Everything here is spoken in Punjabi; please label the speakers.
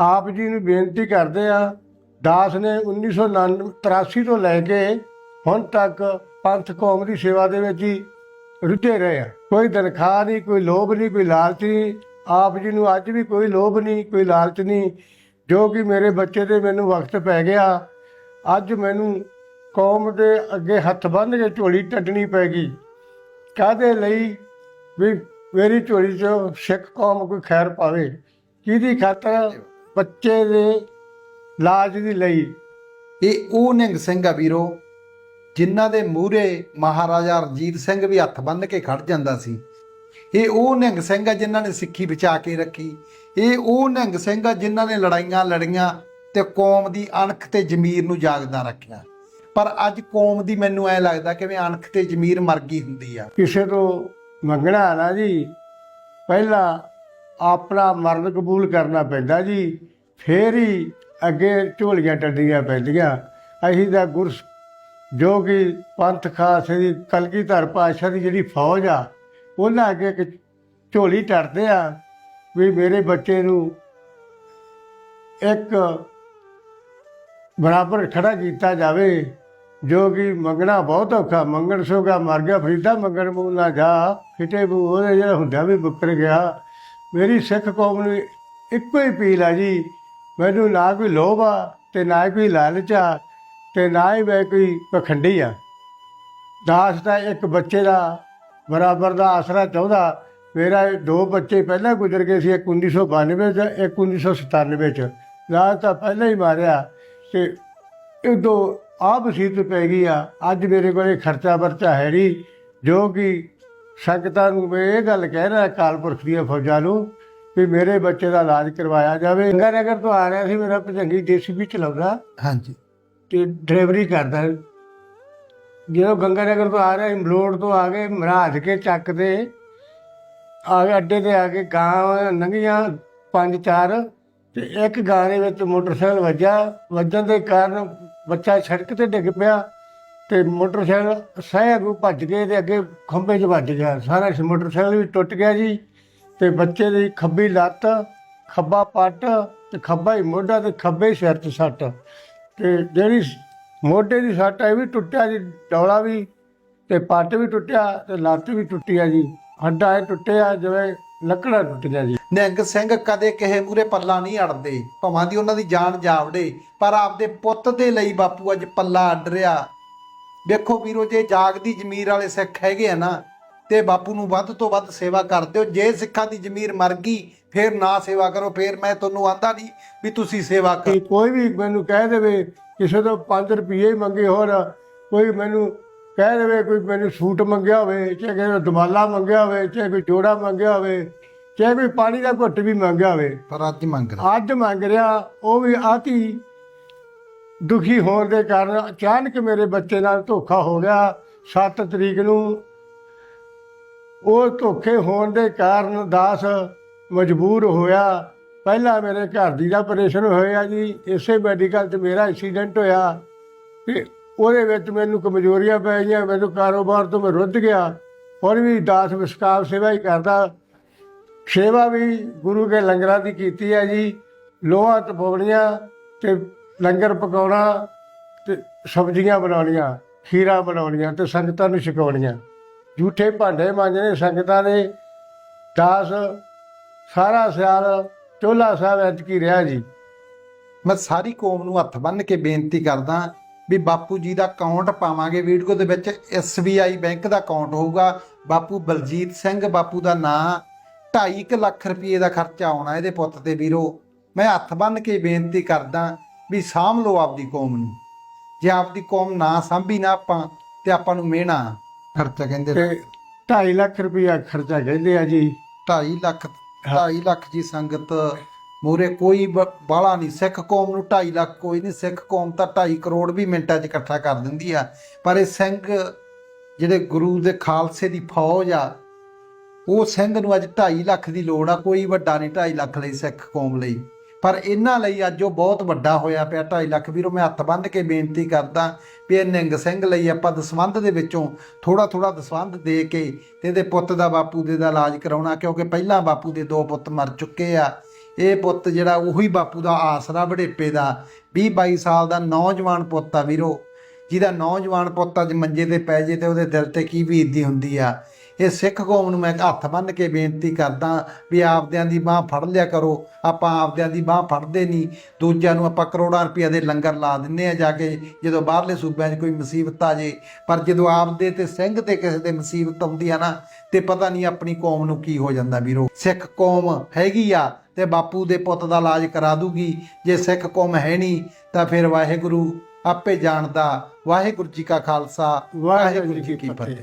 Speaker 1: ਆਪ ਜੀ ਨੂੰ ਬੇਨਤੀ ਕਰਦੇ ਆ, ਦਾਸ ਨੇ 1983 ਤੋਂ ਲੈ ਕੇ ਹੁਣ ਤੱਕ ਪੰਥ ਕੌਮ ਦੀ ਸੇਵਾ ਦੇ ਵਿੱਚ ਹੀ ਰੁੱਝੇ ਰਹੇ ਆ। ਕੋਈ ਤਨਖਾਹ ਨਹੀਂ, ਕੋਈ ਲੋਭ ਨਹੀਂ, ਕੋਈ ਲਾਲਚ ਨਹੀਂ। ਆਪ ਜੀ ਨੂੰ ਅੱਜ ਵੀ ਕੋਈ ਲੋਭ ਨਹੀਂ, ਕੋਈ ਲਾਲਚ ਨਹੀਂ, ਜੋ ਕਿ ਮੇਰੇ ਬੱਚੇ ਤੇ ਮੈਨੂੰ ਵਕਤ ਪੈ ਗਿਆ। ਅੱਜ ਮੈਨੂੰ ਕੌਮ ਦੇ ਅੱਗੇ ਹੱਥ ਬੰਨ੍ਹ ਕੇ ਝੋਲੀ ਟੱਡਣੀ ਪੈ ਗਈ। ਕਾਹਦੇ ਲਈ ਵੀ ਮੇਰੀ ਝੋਲੀ 'ਚ ਸਿੱਖ ਕੌਮ ਕੋਈ ਖੈਰ ਪਾਵੇ? ਕਿਹਦੀ ਖਾਤਰ? ਬੱਚੇ ਦੇ ਲਾਜ ਦੀ ਲਈ।
Speaker 2: ਇਹ ਉਹ ਨਿਹੰਗ ਸਿੰਘ ਆ ਵੀਰੋ ਜਿਨ੍ਹਾਂ ਦੇ ਮੂਹਰੇ ਮਹਾਰਾਜਾ ਰਣਜੀਤ ਸਿੰਘ ਵੀ ਹੱਥ ਬੰਨ੍ਹ ਕੇ ਖੜ ਜਾਂਦਾ ਸੀ। ਇਹ ਉਹ ਨਿਹੰਗ ਸਿੰਘ ਆ ਜਿਨ੍ਹਾਂ ਨੇ ਸਿੱਖੀ ਬਚਾ ਕੇ ਰੱਖੀ। ਇਹ ਉਹ ਨਿਹੰਗ ਸਿੰਘ ਆ ਜਿਨ੍ਹਾਂ ਨੇ ਲੜਾਈਆਂ ਲੜੀਆਂ ਤੇ ਕੌਮ ਦੀ ਅਣਖ ਤੇ ਜ਼ਮੀਰ ਨੂੰ ਜਾਗਦਾ ਰੱਖਿਆ। ਪਰ ਅੱਜ ਕੌਮ ਦੀ ਮੈਨੂੰ ਐ ਲੱਗਦਾ ਕਿ ਵੀ ਅਣਖ ਤੇ ਜ਼ਮੀਰ ਮਰ ਗਈ ਹੁੰਦੀ ਆ।
Speaker 1: ਕਿਸੇ ਤੋਂ ਮੰਗਣਾ ਨਾ ਜੀ। ਪਹਿਲਾਂ ਆਪਣਾ ਮਰਨ ਕਬੂਲ ਕਰਨਾ ਪੈਂਦਾ ਜੀ। ਫੇਰ ਹੀ ਅੱਗੇ ਝੋਲੀਆਂ ਟੱਡੀਆਂ ਪੈਂਦੀਆਂ। ਅਸੀਂ ਦਾ ਗੁਰ ਜੋ ਕਿ ਪੰਥ ਖਾਸ ਦੀ ਕਲਗੀਧਰ ਪਾਤਸ਼ਾਹ ਦੀ ਜਿਹੜੀ ਫੌਜ ਆ, ਉਹਨਾਂ ਅੱਗੇ ਇੱਕ ਝੋਲੀ ਟੱਟਦੇ ਆ ਵੀ ਮੇਰੇ ਬੱਚੇ ਨੂੰ ਇੱਕ ਬਰਾਬਰ ਖੜਾ ਕੀਤਾ ਜਾਵੇ, ਜੋ ਕਿ ਮੰਗਣਾ ਬਹੁਤ ਔਖਾ, ਮੰਗਣ ਸੋਗਾ ਮਰ ਗਿਆ, ਫਰੀਦਾ ਮੰਗਣ ਮੂੰਹ ਨਾ ਜਾ, ਫਿਟੇ ਬੂ ਉਹਦੇ ਜਿਹੜਾ ਹੁੰਦਾ ਵੀ ਬੁੱਕਰ ਗਿਆ। ਮੇਰੀ ਸਿੱਖ ਕੌਮ ਨੂੰ ਇੱਕੋ ਹੀ ਅਪੀਲ ਆ ਜੀ, ਮੈਨੂੰ ਨਾ ਕੋਈ ਲੋਭ ਆ ਤੇ ਨਾ ਕੋਈ ਲਾਲਚ ਆ ਤੇ ਨਾ ਹੀ ਮੈਂ ਕੋਈ ਪਖੰਡੀ ਆ। ਦਾਸ ਦਾ ਇੱਕ ਬੱਚੇ ਦਾ ਬਰਾਬਰ ਦਾ ਆਸਰਾ ਚਾਹੁੰਦਾ, ਮੇਰਾ ਦੋ ਬੱਚੇ ਪਹਿਲਾਂ ਗੁਜ਼ਰ ਗਏ ਸੀ ਇੱਕ 1992 ਚ ਇੱਕ 1997 ਚ। ਦਾਸ ਤਾਂ ਪਹਿਲਾਂ ਹੀ ਮਾਰਿਆ ਤੇ ਉਦੋਂ ਆ ਮੁਸੀਬਤ ਪੈ ਗਈ ਆ, ਅੱਜ ਮੇਰੇ ਕੋਲੇ ਖਰਚਾ ਵਰਚਾ ਹੈ ਨਹੀਂ, ਜੋ ਕਿ ਸੰਗਤਾਂ ਨੂੰ ਮੈਂ ਇਹ ਗੱਲ ਕਹਿ ਰਿਹਾ ਅਕਾਲ ਪੁਰਖ ਦੀਆਂ ਫੌਜਾਂ ਨੂੰ ਵੀ ਮੇਰੇ ਬੱਚੇ ਦਾ ਇਲਾਜ ਕਰਵਾਇਆ ਜਾਵੇ। ਗੰਗਾ ਨਗਰ ਤੋਂ ਆ ਰਿਹਾ ਸੀ ਮੇਰਾ ਭਜੰਗੀ ਜੀਸੀਬੀ ਚਲਾਉਂਦਾ।
Speaker 2: ਹਾਂਜੀ।
Speaker 1: ਤੇ ਡਰਾਈਵਰੀ ਕਰਦਾ। ਜਦੋਂ ਗੰਗਾ ਨਗਰ ਤੋਂ ਆ ਰਿਹਾ ਸੀ ਮਲੋੜ ਤੋਂ ਆ ਕੇ ਮਹਾਰਾਜ ਕੇ ਚੱਕ ਤੇ ਆ ਕੇ ਅੱਡੇ ਤੇ ਆ ਕੇ ਗਾਂ ਲੰਘੀਆਂ ਪੰਜ ਚਾਰ ਤੇ ਇੱਕ ਗਾਂ ਦੇ ਵਿੱਚ ਮੋਟਰਸਾਈਕਲ ਵੱਜਾ ਵੱਜਣ ਦੇ ਕਾਰਨ ਬੱਚਾ ਸੜਕ ਤੇ ਡਿੱਗ ਪਿਆ। ਤੇ ਮੋਟਰਸਾਈਕਲ ਸਹਿ ਅੱਗੋਂ ਭੱਜ ਗਏ ਤੇ ਅੱਗੇ ਖੰਭੇ 'ਚ ਵੱਜ ਗਿਆ। ਸਾਰਾ ਸ- ਮੋਟਰਸਾਈਕਲ ਵੀ ਟੁੱਟ ਗਿਆ ਜੀ ਤੇ ਬੱਚੇ ਦੀ ਖੱਬੀ ਲੱਤ, ਖੱਬਾ ਪੱਟ ਤੇ ਖੱਬਾ ਹੀ ਮੋਢਾ ਤੇ ਖੱਬੇ ਸਿਰ 'ਚ ਸੱਟ। ਤੇ ਜਿਹੜੀ ਮੋਢੇ ਦੀ ਸੱਟ ਇਹ ਵੀ ਟੁੱਟਿਆ ਜੀ, ਡੌਲਾ ਵੀ ਤੇ ਪੱਟ ਵੀ ਟੁੱਟਿਆ ਤੇ ਲੱਤ ਵੀ ਟੁੱਟੀ ਆ ਜੀ। ਹੱਡਾ ਇਹ ਟੁੱਟਿਆ ਜਿਵੇਂ ਲੱਕੜਾਂ ਗਿਆ ਜੀ।
Speaker 2: ਨਿਹੰਗ ਸਿੰਘ ਕਦੇ ਕਿਸੇ ਮੂਰੇ ਪੱਲਾ ਨਹੀਂ ਅੜਦੇ, ਭਾਵਾਂ ਦੀ ਉਹਨਾਂ ਦੀ ਜਾਨ ਜਾਵੜੇ, ਪਰ ਆਪਦੇ ਪੁੱਤ ਦੇ ਲਈ ਬਾਪੂ ਅੱਜ ਪੱਲਾ ਅੱਡ ਰਿਹਾ। ਵੇਖੋ ਵੀਰੋ ਜੇ ਜਾਗਦੀ ਜ਼ਮੀਰ ਵਾਲੇ ਸਿੱਖ ਹੈਗੇ ਆ ਨਾ ਤੇ ਬਾਪੂ ਨੂੰ ਵੱਧ ਤੋਂ ਵੱਧ ਸੇਵਾ ਕਰ ਦਿਓ। ਜੇ ਸਿੱਖਾਂ ਦੀ ਜ਼ਮੀਰ ਮਰ ਗਈ ਫੇਰ ਨਾ ਸੇਵਾ ਕਰੋ ਫੇਰ ਮੈਂ ਤੁਹਾਨੂੰ ਆਂਦਾ ਨਹੀਂ ਵੀ ਤੁਸੀਂ ਸੇਵਾ ਕਰੋ
Speaker 1: ਕੋਈ ਵੀ ਮੈਨੂੰ ਕਹਿ ਦੇਵੇ ਕਿਸੇ ਤੋਂ 5 ਰੁਪਏ ਮੰਗੇ ਹੋਰ ਕੋਈ ਮੈਨੂੰ ਕਹਿ ਦੇਵੇ ਕੋਈ ਮੈਨੂੰ ਸੂਟ ਮੰਗਿਆ ਹੋਵੇ ਚਾਹੇ ਤੋਂ ਦਮਾਲਾ ਮੰਗਿਆ ਹੋਵੇ ਚਾਹੇ ਕੋਈ ਜੋੜਾ ਮੰਗਿਆ ਹੋਵੇ ਚਾਹੇ ਕੋਈ ਪਾਣੀ ਦਾ ਘੁੱਟ ਵੀ ਮੰਗਿਆ ਹੋਵੇ।
Speaker 2: ਪਰ ਅੱਜ ਮੰਗ ਰਿਹਾ।
Speaker 1: ਅੱਜ ਮੰਗ ਰਿਹਾ ਉਹ ਵੀ ਆਤੀ ਦੁਖੀ ਹੋਣ ਦੇ ਕਾਰਨ ਅਚਾਨਕ ਮੇਰੇ ਬੱਚੇ ਨਾਲ ਧੋਖਾ ਹੋ ਗਿਆ। 7 ਤਰੀਕ ਨੂੰ ਉਹ ਧੋਖੇ ਹੋਣ ਦੇ ਕਾਰਨ ਦਾਸ ਮਜਬੂਰ ਹੋਇਆ। ਪਹਿਲਾਂ ਮੇਰੇ ਘਰ ਦੀ ਦਾ ਆਪਰੇਸ਼ਨ ਹੋਇਆ ਜੀ। ਇਸੇ ਮੈਡੀਕਲ 'ਚ ਮੇਰਾ ਐਕਸੀਡੈਂਟ ਹੋਇਆ। ਤੇ ਉਹਦੇ ਵਿੱਚ ਮੈਨੂੰ ਕਮਜ਼ੋਰੀਆਂ ਪੈ ਗਈਆਂ। ਮੈਨੂੰ ਕਾਰੋਬਾਰ ਤੋਂ ਮੈਂ ਰੁੱਧ ਗਿਆ। ਹੁਣ ਵੀ ਦਾਸ ਵਿਸਕਾਬ ਸੇਵਾ ਹੀ ਕਰਦਾ। ਸੇਵਾ ਵੀ ਗੁਰੂ ਕੇ ਲੰਗਰਾਂ ਦੀ ਕੀਤੀ ਹੈ ਜੀ। ਲੋਹਾ ਤਪਾਉਣੀਆਂ ਤੇ ਲੰਗਰ ਪਕਾਉਣਾ ਤੇ ਸਬਜ਼ੀਆਂ ਬਣਾਉਣੀਆਂ, ਖੀਰਾ ਬਣਾਉਣੀਆਂ ਤੇ ਸੰਗਤਾਂ ਨੂੰ ਛਕਾਉਣੀਆਂ। ਝੂਠੇ ਭਾਂਡੇ ਮਾਂਜਣੇ ਸੰਗਤਾਂ ਦੇ, ਦਾਸ, ਸਾਰਾ ਸਿਆਲ ਚੋਲਾ ਸਾਹਿਬ ਐਤ ਕੀ ਰਿਹਾ ਜੀ।
Speaker 2: ਮੈਂ ਸਾਰੀ ਕੌਮ ਨੂੰ ਹੱਥ ਬੰਨ੍ਹ ਕੇ ਬੇਨਤੀ ਕਰਦਾ ਵੀ ਬਾਪੂ ਜੀ ਦਾ ਅਕਾਊਂਟ ਪਾਵਾਂਗੇ ਵੀਡੀਓ ਦੇ ਵਿੱਚ SBI ਬੈਂਕ ਦਾ ਅਕਾਊਂਟ ਹੋਊਗਾ। ਬਾਪੂ ਬਲਜੀਤ ਸਿੰਘ, ਬਾਪੂ ਦਾ ਨਾਂ 2.5 ਲੱਖ ਰੁਪਏ ਦਾ ਖਰਚਾ ਆਉਣਾ ਇਹਦੇ ਪੁੱਤ ਤੇ ਵੀਰੋ। ਮੈਂ ਹੱਥ ਬੰਨ੍ਹ ਕੇ ਬੇਨਤੀ ਕਰਦਾ ਵੀ ਸਾਂਭ ਲਓ ਆਪਦੀ ਕੌਮ ਨੂੰ। ਜੇ ਆਪਦੀ ਕੌਮ ਨਾ ਸਾਂਭੀ ਨਾ ਆਪਾਂ ਤੇ ਆਪਾਂ ਨੂੰ ਮਿਹਣਾ। ਖਰਚਾ ਕਹਿੰਦੇ
Speaker 1: ਤੇ 2.5 ਲੱਖ ਰੁਪਇਆ ਖਰਚਾ ਕਹਿੰਦੇ ਆ ਜੀ।
Speaker 2: 2.5 ਲੱਖ 2.5 ਲੱਖ ਜੀ ਸੰਗਤ ਮੂਰੇ ਕੋਈ ਬਾਲਾ ਨਹੀਂ। ਸਿੱਖ ਕੌਮ ਨੂੰ 2.5 ਲੱਖ ਕੋਈ ਨਹੀਂ। ਸਿੱਖ ਕੌਮ ਤਾਂ 2.5 ਕਰੋੜ ਵੀ ਮਿੰਟਾਂ 'ਚ ਇਕੱਠਾ ਕਰ ਦਿੰਦੀ ਆ। ਪਰ ਇਹ ਸਿੰਘ ਜਿਹੜੇ ਗੁਰੂ ਦੇ ਖਾਲਸੇ ਦੀ ਫੌਜ ਆ ਉਹ ਸਿੰਘ ਨੂੰ ਅੱਜ 2.5 ਲੱਖ ਦੀ ਲੋੜ ਆ। ਕੋਈ ਵੱਡਾ ਨਹੀਂ 2.5 ਲੱਖ ਲਈ ਸਿੱਖ ਕੌਮ ਲਈ। ਪਰ ਇਹਨਾਂ ਲਈ ਅੱਜ ਉਹ ਬਹੁਤ ਵੱਡਾ ਹੋਇਆ ਪਿਆ 2.5 ਲੱਖ ਵੀਰੋ, ਮੈਂ ਹੱਥ ਬੰਨ੍ਹ ਕੇ ਬੇਨਤੀ ਕਰਦਾ ਵੀ ਇਹ ਨਿੰਗ ਸਿੰਘ ਲਈ ਆਪਾਂ ਦਸਵੰਧ ਦੇ ਵਿੱਚੋਂ ਥੋੜਾ ਥੋੜਾ ਦਸਵੰਧ ਦੇ ਕੇ ਤੇ ਇਹਦੇ ਪੁੱਤ ਦਾ ਬਾਪੂ ਦੇ ਦਾ ਇਲਾਜ ਕਰਾਉਣਾ, ਕਿਉਂਕਿ ਪਹਿਲਾਂ ਬਾਪੂ ਦੇ ਦੋ ਪੁੱਤ ਮਰ ਚੁੱਕੇ ਆ। ਇਹ ਪੁੱਤ ਜਿਹੜਾ ਉਹੀ ਬਾਪੂ ਦਾ ਆਸਰਾ ਵਡੇਪੇ ਦਾ 20 22 ਸਾਲ ਦਾ ਨੌਜਵਾਨ ਪੁੱਤ ਆ ਵੀਰੋ, ਜਿਹਦਾ ਨੌਜਵਾਨ ਪੁੱਤ ਅੱਜ ਮੰਜੇ ਤੇ ਪੈ ਜੇ ਤੇ ਉਹਦੇ ਦਿਲ ਤੇ ਕੀ ਬੀਤਦੀ ਹੁੰਦੀ ਆ। ਇਹ ਸਿੱਖ ਕੌਮ ਨੂੰ ਮੈਂ ਹੱਥ ਬੰਨ੍ਹ ਕੇ ਬੇਨਤੀ ਕਰਦਾ ਵੀ ਆਪਦਿਆਂ ਦੀ ਬਾਹ ਫੜ ਲਿਆ ਕਰੋ। ਆਪਾਂ ਆਪਦਿਆਂ ਦੀ ਬਾਹ ਫੜਦੇ ਨਹੀਂ। ਦੂਜਿਆਂ ਨੂੰ ਆਪਾਂ ਕਰੋੜਾਂ ਰੁਪਈਆ ਦੇ ਲੰਗਰ ਲਾ ਦਿੰਨੇ ਆ ਜਾ ਕੇ ਜਦੋਂ ਬਾਹਰਲੇ ਸੂਬਿਆਂ 'ਚ ਕੋਈ ਮੁਸੀਬਤ ਆ ਜੇ। ਪਰ ਜਦੋਂ ਆਪਦੇ ਤੇ ਸਿੰਘ ਤੇ ਕਿਸੇ ਦੇ ਮੁਸੀਬਤ ਆਉਂਦੀ ਆ ਨਾ ਤੇ ਪਤਾ ਨਹੀਂ ਆਪਣੀ ਕੌਮ ਨੂੰ ਕੀ ਹੋ ਜਾਂਦਾ ਵੀਰੋ। ਸਿੱਖ ਕੌਮ ਹੈਗੀ ਆ ਤੇ ਬਾਪੂ ਦੇ ਪੁੱਤ ਦਾ ਇਲਾਜ ਕਰਾ ਦੂਗੀ। ਜੇ ਸਿੱਖ ਕੌਮ ਹੈ ਨਹੀਂ ਤਾਂ ਫਿਰ ਵਾਹਿਗੁਰੂ ਆਪੇ ਜਾਣਦਾ। ਵਾਹਿਗੁਰੂ ਜੀ ਕਾ ਖਾਲਸਾ
Speaker 1: ਵਾਹਿਗੁਰੂ ਜੀ ਕੀ ਫਤਿਹ।